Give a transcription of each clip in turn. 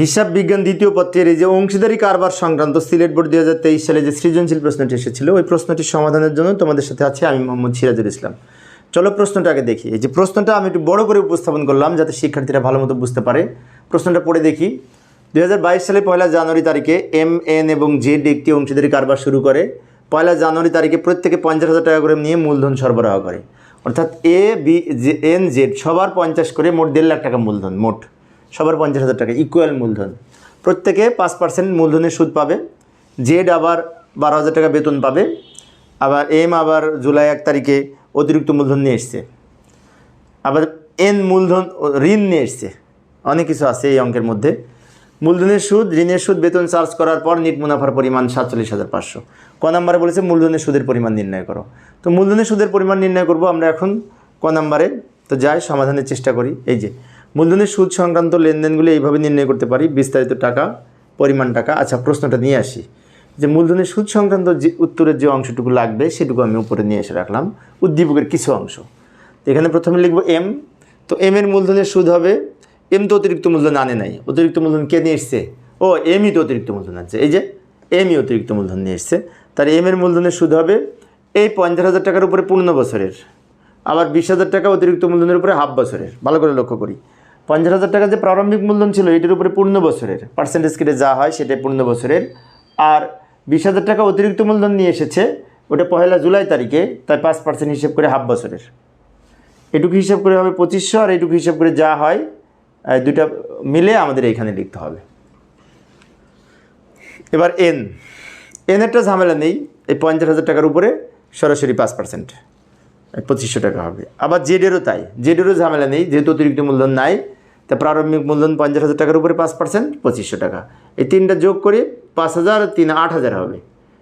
হিসাব বিজ্ঞান দ্বিতীয় পত্রের এই যে অংশীদারি কারবার সংক্রান্ত সিলেট বোর্ড দু হাজার তেইশ সালে যে সৃজনশীল প্রশ্নটি এসেছিল, ওই প্রশ্নটির সমাধানের জন্য তোমাদের সাথে আছে আমি মোহাম্মদ সিরাজুল ইসলাম। চলো প্রশ্নটা আগে দেখি। এই যে প্রশ্নটা আমি একটু বড় করে উপস্থাপন করলাম যাতে শিক্ষার্থীরা ভালো মতো বুঝতে পারে। প্রশ্নটা পড়ে দেখি। দু হাজার বাইশ সালে পয়লা জানুয়ারি তারিখে এম এন এবং জেড একটি অংশীদারি কারবার শুরু করে। পয়লা জানুয়ারি তারিখে প্রত্যেকে পঞ্চাশ হাজার টাকা করে নিয়ে মূলধন সরবরাহ করে। অর্থাৎ এ, বি এন, জেড সবার পঞ্চাশ করে মোট দেড় লাখ টাকা মূলধন, মোট। সবার পঞ্চাশ হাজার টাকা ইকুয়াল মূলধন। প্রত্যেকে পাঁচ পার্সেন্ট মূলধনের সুদ পাবে জেড আবার বারো হাজার টাকা বেতন পাবে, আবার এম আবার জুলাই এক তারিখে অতিরিক্ত মূলধন নিয়ে এসছে। আবার এন মূলধন ঋণ নিয়ে এসছে। অনেক কিছু আছে এই অঙ্কের মধ্যে। মূলধনের সুদ, ঋণের সুদ, বেতন চার্জ করার পর নিট মুনাফার পরিমাণ সাতচল্লিশ হাজার পাঁচশো। ক নাম্বারে বলেছে মূলধনের সুদের পরিমাণ নির্ণয় করো। তো মূলধনের সুদের পরিমাণ নির্ণয় করব আমরা এখন ক নাম্বারে। তো যাই, সমাধানের চেষ্টা করি। এই যে মূলধনের সুদ সংক্রান্ত লেনদেনগুলি এইভাবে নির্ণয় করতে পারি। বিস্তারিত টাকা, পরিমাণ টাকা। আচ্ছা প্রশ্নটা নিয়ে আসি। যে মূলধনের সুদ সংক্রান্ত যে উত্তরের যে অংশটুকু লাগবে, সেটুকু আমি উপরে নিয়ে এসে রাখলাম। উদ্দীপকের কিছু অংশ। এখানে প্রথমে লিখব এম তো এম এর মূলধনের সুদ হবে। এম তো অতিরিক্ত মূলধন আনে নাই। অতিরিক্ত মূলধন কে নিয়ে এসছে? ও এমই তো অতিরিক্ত মূলধন আছে এই যে এমই অতিরিক্ত মূলধন নিয়ে এসছে। তার এম এর মূলধনের সুদ হবে এই পঞ্চাশ হাজার টাকার উপরে পূর্ণ বছরের। আবার বিশ হাজার টাকা অতিরিক্ত মূলধনের উপরে হাফ বছরের। ভালো করে লক্ষ্য করি। পঞ্চাশ হাজার টাকা যে প্রারম্ভিক মূলধন ছিল, এটির উপরে পূর্ণ বছরের পার্সেন্টেজ কেটে যা হয় সেটাই পূর্ণ বছরের। আর বিশ হাজার টাকা অতিরিক্ত মূলধন নিয়ে এসেছে, ওটা পহেলা জুলাই তারিখে তাই পাঁচ পার্সেন্ট হিসেব করে হাফ বছরের। এটুকু হিসাব করে হবে পঁচিশশো, আর এটুকু হিসাব করে যা হয় দুইটা মিলে আমাদের এইখানে লিখতে হবে। এবার এন এন একটা ঝামেলা নেই, এই পঞ্চাশ হাজার টাকার উপরে সরাসরি পাঁচ পার্সেন্ট পঁচিশশো টাকা হবে। আবার জেডেরও তাই জেডেরও ঝামেলা নেই, যেহেতু অতিরিক্ত মূলধন নাই তা প্রারম্ভিক মূলধন পঞ্চাশ হাজার টাকার উপরে পাঁচ পার্সেন্ট, পঁচিশশো টাকা। এই তিনটা যোগ করে পাঁচ হাজার, তিন আট হাজার হবে।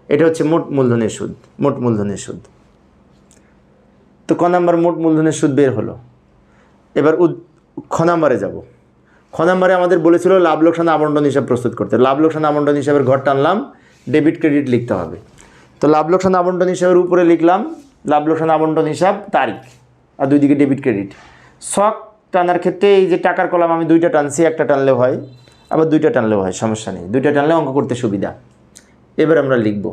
এটা হচ্ছে মোট মূলধনের সুদ, মোট মূলধনের সুদ। তো ক নাম্বার মোট মূলধনের সুদ বের হলো? এবার উদ খ নাম্বারে যাব। খ নাম্বারে আমাদের বলেছিল লাভ লোকসান আবন্টন হিসাব প্রস্তুত করতে। লাভ লোকসান আবন্টন হিসাবের ঘর টানলাম ডেবিট ক্রেডিট লিখতে হবে। তো লাভ লোকসান আবন্টন হিসাবের উপরে লিখলাম, লাভ লোকসান আবন্টন হিসাব তারিখ, আর দুই দিকে ডেবিট ক্রেডিট। শখ টানার ক্ষেত্রে এই যে টাকার কলাম, আমি দুইটা টানছি, একটা টানলেও হয়, আবার দুইটা টানলেও হয়, সমস্যা নেই। দুইটা টানলে অঙ্ক করতে সুবিধা। এবার আমরা লিখব।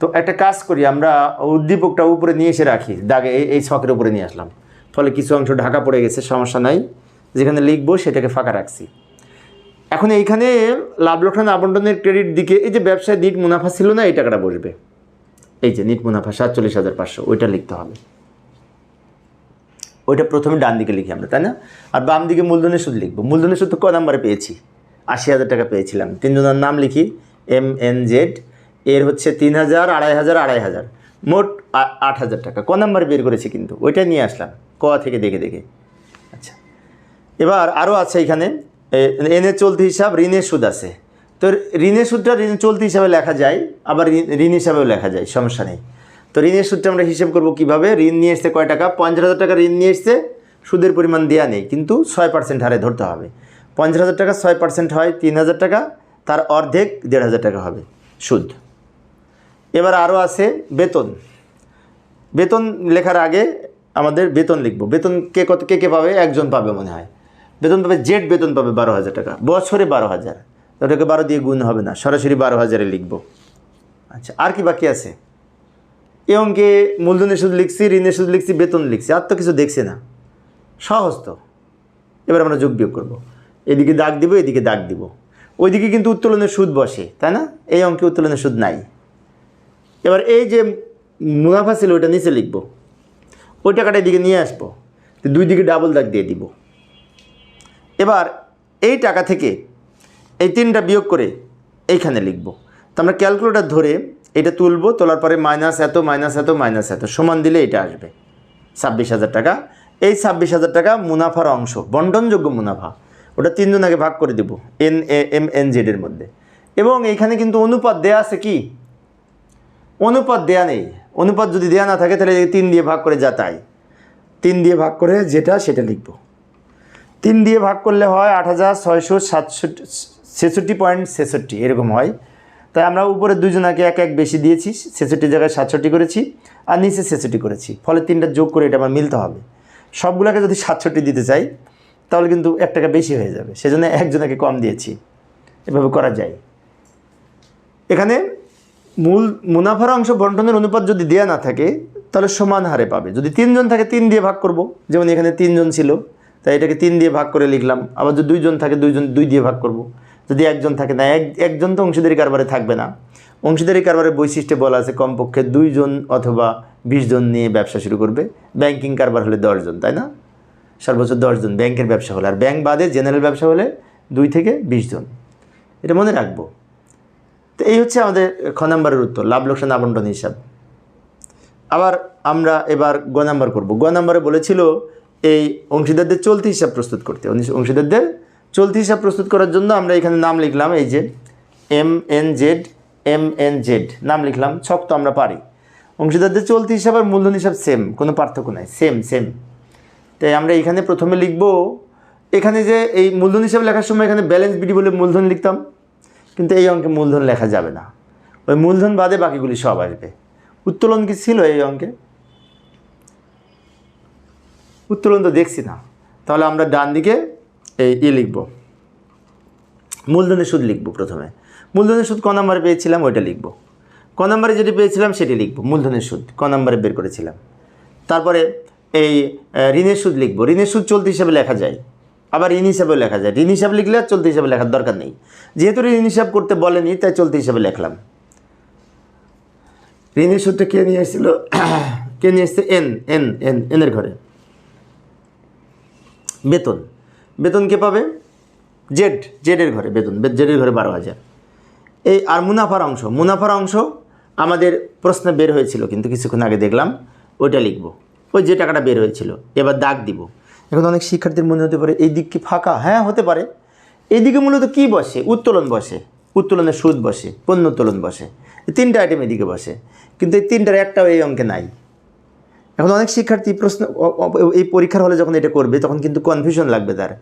তো একটা কাজ করি, আমরা উদ্দীপকটা উপরে নিয়ে এসে রাখি, দাগে এই ছকের উপরে নিয়ে আসলাম। ফলে কিছু অংশ ঢাকা পড়ে গেছে, সমস্যা নাই। যেখানে লিখব, সেটাকে ফাঁকা রাখছি। এখন এইখানে লাভ লোকসান আবন্টনের ক্রেডিট দিকে, এই যে ব্যবসায় নিট মুনাফা ছিল না, এই টাকাটা বসবে। এই যে নিট মুনাফা সাতচল্লিশ হাজার পাঁচশো, ওইটা লিখতে হবে। ওইটা প্রথমে ডান দিকে লিখি আমরা, তাই না? আর বাম দিকে মূলধনের সুদ লিখব। মূলধনের সুদ তো ক নাম্বারে পেয়েছি? আশি হাজার টাকা পেয়েছিলাম। তিনজনের নাম লিখি, এম এন জেড। এর হচ্ছে তিন হাজার, আড়াই হাজার আড়াই হাজার। মোট আট হাজার টাকা। ক নাম্বারে বের করেছি কিন্তু? ওইটা নিয়ে আসলাম। ক থেকে দেখে দেখে। আচ্ছা। এবার আরও আছে এখানে এনের চলতি হিসাব ঋণের সুদ আছে। তো ঋণের সুদটা ঋণ চলতি হিসাবে লেখা যায়, আবার ঋণ হিসাবেও লেখা যায়, সমস্যা নেই। তো ঋণের সুদটা আমরা হিসেব করব কীভাবে? ঋণ নিয়ে এসছে কয় টাকা? পঞ্চাশ হাজার টাকা ঋণ নিয়ে এসছে, সুদের পরিমাণ দেওয়া নেই, কিন্তু ছয় পার্সেন্ট হারে ধরতে হবে। পঞ্চাশ হাজার টাকা ছয় পার্সেন্ট হয় তিন হাজার টাকা, তার অর্ধেক দেড় হাজার টাকা হবে সুদ। এবার আরও আছে বেতন। বেতন লেখার আগে আমাদের বেতন লিখব। বেতন কে কত, কে কে পাবে? একজন পাবে মনে হয়। বেতন পাবে জেড বেতন পাবে বারো হাজার টাকা। বছরে বারো হাজার। ওটাকে বারো দিয়ে গুণ হবে না, সরাসরি বারো হাজারে লিখব। আচ্ছা আর কি বাকি আছে? এ অঙ্কে মূলধনের সুদ লিখছি, ঋণের সুদ লিখছি, বেতন লিখছি, আর তো কিছু দেখছি না। সহজ তো। এবার আমরা যোগ বিয়োগ করব। এদিকে দাগ দিব, এদিকে দাগ দিব। ওইদিকে কিন্তু উত্তোলনের সুদ বসে, তাই না? এই অঙ্কে উত্তোলনের সুদ নাই। এবার এই যে মুনাফা ছিল, ওইটা নিচে লিখব। ওই টাকাটা এদিকে নিয়ে আসব। দুই দিকে ডাবল দাগ দিয়ে দিব। এবার এই টাকা থেকে এই তিনটা বিয়োগ করে এইখানে লিখব। তো আমরা ক্যালকুলেটার ধরে এটা তুলবো, তোলার পরে মাইনাস এত মাইনাস এত মাইনাস এত। সমান দিলে এটা আসবে। ছাব্বিশ হাজার টাকা। এই ছাব্বিশ হাজার টাকা মুনাফার অংশ, বন্টনযোগ্য মুনাফা। ওটা তিনজন আগে ভাগ করে দেবো এন এ এম এন জেডের মধ্যে। এবং এইখানে কিন্তু অনুপাত দেয়া আছে কি? অনুপাত দেয়া নেই। অনুপাত যদি দেয়া না থাকে, তাহলে তিন দিয়ে ভাগ করে যা তাই। তিন দিয়ে ভাগ করে যেটা, সেটা লিখব। তিন দিয়ে ভাগ করলে হয় আট হাজার ছয়শো সাতষট্টি, ছেষট্টি পয়েন্ট ছেষট্টি, এরকম হয়। তাই আমরা উপরে দুজনাকে এক এক বেশি দিয়েছি, ছেষট্টি জায়গায় সাতষট্টি করেছি আর নিচে ছেষট্টি করেছি। ফলে তিনটা যোগ করে এটা আমার মিলতে হবে। সবগুলোকে যদি সাতষট্টি দিতে চাই, তাহলে কিন্তু এক টাকা বেশি হয়ে যাবে। সেজন্য একজনাকে কম দিয়েছি। এভাবে করা যায়। এখানে মূল মুনাফার অংশ বন্টনের অনুপাত যদি দেওয়া না থাকে, তাহলে সমান হারে পাবে। যদি তিনজন থাকে, তিন দিয়ে ভাগ করব। যেমন এখানে তিনজন ছিল, তাই এটাকে তিন দিয়ে ভাগ করে লিখলাম। আবার যদি দুইজন থাকে, দুইজন দুই দিয়ে ভাগ করব। যদি একজন থাকে না, এক, একজন তো অংশীদারি কারবারে থাকবে না। অংশীদারি কারবারের বৈশিষ্ট্যে বলা আছে কমপক্ষে দুইজন অথবা বিশ জন নিয়ে ব্যবসা শুরু করবে। ব্যাংকিং কারবার হলে দশজন, তাই না? সর্বোচ্চ দশজন ব্যাংকের ব্যবসা হলে। আর ব্যাংক বাদে জেনারেল ব্যবসা হলে দুই থেকে বিশ জন এটা মনে রাখব। তো এই হচ্ছে আমাদের খ নাম্বারের উত্তর, লাভ, লোকসান, আবন্টন, হিসাব। আবার আমরা এবার গ নাম্বার করব। গ নাম্বারে বলেছিল এই অংশীদারদের চলতি হিসাব প্রস্তুত করতে। অংশীদারদের চলতি হিসাব প্রস্তুত করার জন্য আমরা এখানে নাম লিখলাম এই যে M N Z M N Z নাম লিখলাম, ছক তো আমরা পারি। অংশীদারদের চলতি হিসাব আর মূলধন হিসাব সেম কোনো পার্থক্য নাই সেম সেম তাই আমরা এখানে প্রথমে লিখব, এখানে যে এই মূলধন হিসাব লেখার সময় এখানে ব্যালেন্স বিডি বলে মূলধন লিখতাম, কিন্তু এই অঙ্কে মূলধন লেখা যাবে না। ওই মূলধন বাদে বাকিগুলি সব আসবে। উত্তোলন কি ছিল এই অঙ্কে? উত্তোলন তো দেখছি না। তাহলে আমরা ডান দিকে ই লিখব। মূলধনের সুদ লিখব প্রথমে। মূলধনের সুদ ক নাম্বারে পেয়েছিলাম, ওইটা লিখব। ক নাম্বারে যেটি পেয়েছিলাম, সেটি লিখব। মূলধনের সুদ, ক নাম্বারে বের করেছিলাম। তারপরে এই ঋণের সুদ লিখব। ঋণের সুদ চলতি হিসাবে লেখা যায়। আবার ঋণ হিসাবেও লেখা যায়। ঋণ হিসাব লিখলে আর চলতি হিসাবে লেখার দরকার নেই। যেহেতু ঋণ হিসাব করতে বলেনি, তাই চলতি হিসাবে লিখলাম। ঋণের সুদটা কে নিয়ে এসেছিল? কে নিয়ে এসছে? এন এন এন, এনের ঘরে। বেতন। বেতন কে পাবে? জেড, জেডের ঘরে বেতন জেডের ঘরে বারো হাজার। এই আর মুনাফার অংশ মুনাফার অংশ আমাদের প্রশ্নে বের হয়েছিল, কিন্তু কিছুক্ষণ আগে দেখলাম, ওইটা লিখব। ওই যে টাকাটা বের হয়েছিল, এবার দাগ দিব। এখন অনেক শিক্ষার্থীর মনে হতে পারে, এই দিক কি ফাঁকা? হ্যাঁ হতে পারে। এইদিকে মূলত কি বসে? উত্তোলন বসে। উত্তোলনের সুদ বসে, পণ্য উত্তোলন বসে। তিনটা আইটেম এদিকে বসে। কিন্তু এই তিনটার একটাও এই অঙ্কে নাই। এখন অনেক শিক্ষার্থী প্রশ্ন এই পরীক্ষার হলে যখন এটা করবে, তখন কিন্তু কনফিউশন লাগবে তার।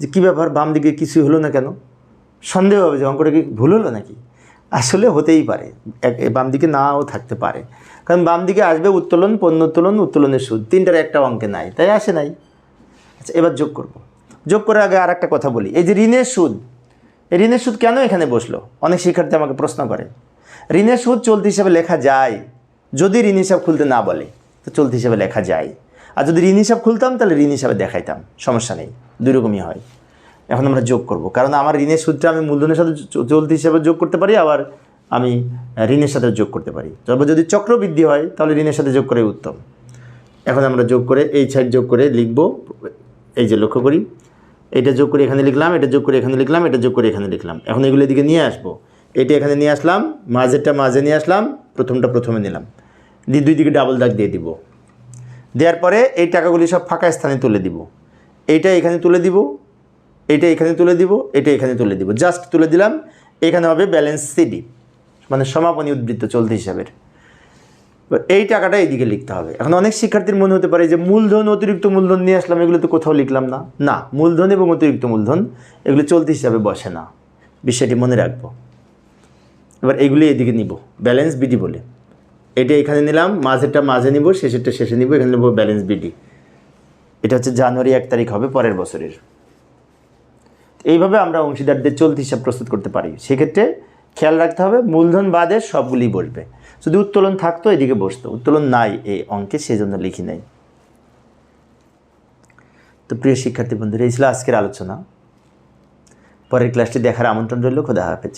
যে কী ব্যাপার, বাম দিকে কিছু হলো না কেন? সন্দেহ হবে যে অঙ্কটা কি ভুল হলো নাকি? আসলে হতেই পারে। বাম দিকে নাও থাকতে পারে। কারণ বাম দিকে আসবে উত্তোলন, পণ্য উত্তোলন, উত্তোলনের সুদ। তিনটার একটা অঙ্কে নাই, তাই আসে নাই। আচ্ছা এবার যোগ করব। যোগ করার আগে আর একটা কথা বলি। এই যে ঋণের সুদ, এই ঋণের সুদ কেন এখানে বসল? অনেক শিক্ষার্থী আমাকে প্রশ্ন করে। ঋণের সুদ চলতি হিসাবে লেখা যায়, যদি ঋণ হিসাব খুলতে না বলে। তো চলতি হিসাবে লেখা যায়। আর যদি ঋণ হিসাব খুলতাম, তাহলে ঋণ হিসাবে দেখাইতাম। সমস্যা নেই দুই রকমই হয়। এখন আমরা যোগ করব। কারণ আমার ঋণের সুদটা আমি মূলধনের সাথে চলতি হিসাবে যোগ করতে পারি, আবার আমি ঋণের সাথে যোগ করতে পারি। তবে যদি চক্রবৃদ্ধি হয়, তাহলে ঋণের সাথে যোগ করে উত্তম। এখন আমরা যোগ করে এই সাইড যোগ করে লিখব, এই যে লক্ষ্য করি। এটা যোগ করে এখানে লিখলাম, এটা যোগ করে এখানে লিখলাম, এটা যোগ করে এখানে লিখলাম। এখন এগুলো এদিকে নিয়ে আসব। এটা এখানে নিয়ে আসলাম, মাঝেরটা মাঝে নিয়ে আসলাম, প্রথমটা প্রথমে নিলাম। দিয়ে দুই দিকে ডাবল দাগ দিয়ে দিব। দেওয়ার পরে এই টাকাগুলি সব ফাঁকা স্থানে তুলে দিব। এইটা এখানে তুলে দিব, এটা এখানে তুলে দিব, এটা এখানে তুলে দিব। জাস্ট তুলে দিলাম, এখানে হবে ব্যালেন্স সিডি মানে সমাপনী উদ্বৃত্ত চলতি হিসাবের। এই টাকাটা এইদিকে লিখতে হবে। এখন অনেক শিক্ষার্থীর মনে হতে পারে যে, মূলধন, অতিরিক্ত মূলধন নিয়ে আসলাম, এগুলো তো কোথাও লিখলাম না। না, মূলধন এবং অতিরিক্ত মূলধন, এগুলো চলতি হিসাবে বসে না। বিষয়টি মনে রাখব। এবার এগুলি এদিকে নিব। ব্যালেন্স বিডি বলে। এটা এখানে নিলাম, মাঝেরটা মাঝে নিব, শেষেরটা শেষে নিব, এখানে নেব ব্যালেন্স বিডি এটা হচ্ছে জানুয়ারি এক তারিখ হবে, পরের বছরের। এইভাবে আমরা অংশীদারদের চলতি হিসাব প্রস্তুত করতে পারি। সেক্ষেত্রে খেয়াল রাখতে হবে, মূলধন বাদে সবগুলি বসবে যদি উত্তোলন থাকতো, এদিকে বসতো। উত্তোলন নাই এই অঙ্কে, সেজন্য লিখি নাই। তো প্রিয় শিক্ষার্থী বন্ধুরা, এই ছিল আজকের আলোচনা। পরের ক্লাসটি দেখার আমন্ত্রণ রইল, খোদা হাফেজ।